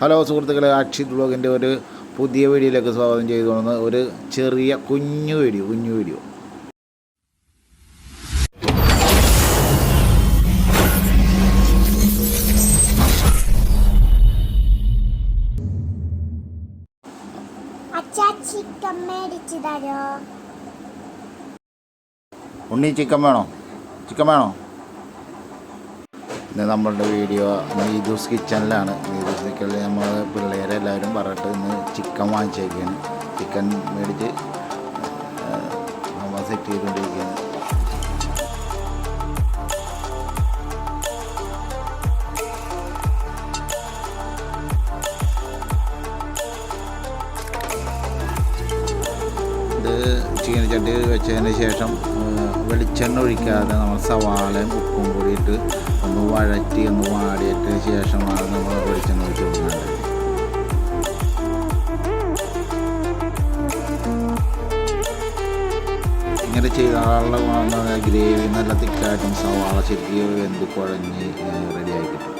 Hello സുഹൃത്തുക്കളെ അക്ഷിത് ബ്ലോഗിന്റെ ഒരു പുതിയ വീഡിയോയിലേക്ക് സ്വാഗതം ചെയ്തു ചെയ്തുകൊണ്ട് ഒരു ചെറിയ കുഞ്ഞു വീഡിയോ കുഞ്ഞു വീഡിയോ. ഉണ്ണി ചിക്കൻ വേണോ? ചിക്കൻ വേണോ? ഇന്ന് നമ്മളുടെ വീഡിയോ നീതൂസ് കിച്ചണിലാണ്. കിച്ചണിൽ നമ്മൾ പിള്ളേരെല്ലാവരും പറഞ്ഞിട്ട് ഇന്ന് ചിക്കൻ വാങ്ങിച്ചേക്കാണ്. ചിക്കൻ മേടിച്ച് നമ്മൾ സെറ്റ് ചെയ്തുകൊണ്ടിരിക്കുകയാണ്. ചിക്കൻ ചട്ടി വെച്ചതിന് ശേഷം വെളിച്ചെണ്ണ ഒഴിക്കാതെ നമ്മൾ സവാളയും ഉപ്പും കൂടിയിട്ട് ഒന്ന് വഴറ്റി ഒന്ന് വാടിയിട്ട് ശേഷമാണ് നമ്മൾ വെളിച്ചെണ്ണ ഇങ്ങനെ ചെയ്താലുള്ള ഗ്രേവി നല്ല തിക്കായിട്ടും സവാള ശരിക്കും എന്ത് കുഴഞ്ഞ് റെഡിയായി കിട്ടും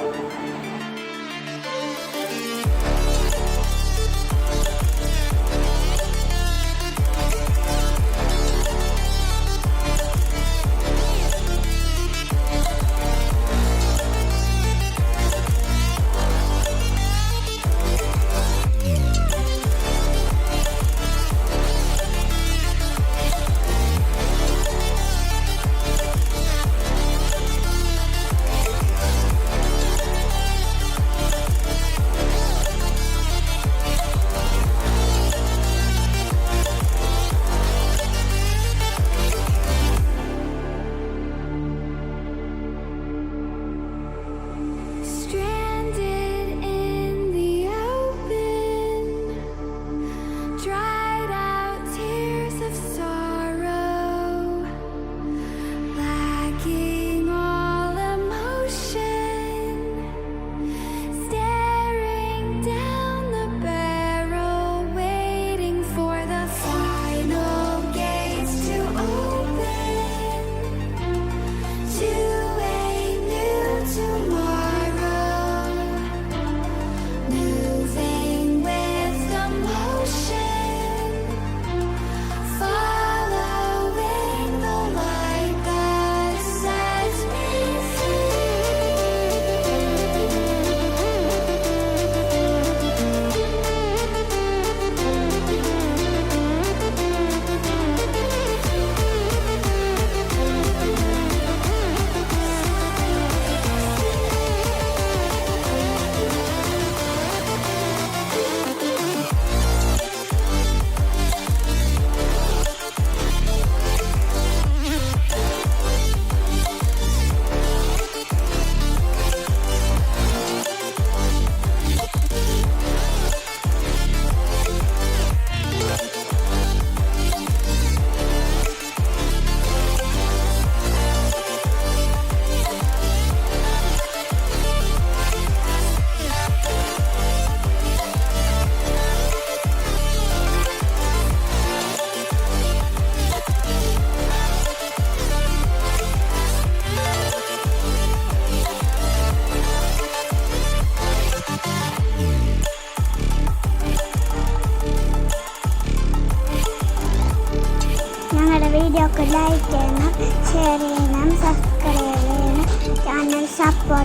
വീഡിയോക്ക് ലൈക്ക് ചെയ്യണം ഷെയർ ചെയ്യണം സബ്സ്ക്രൈബ് ചെയ്യണം ചാനൽ സപ്പോർട്ട്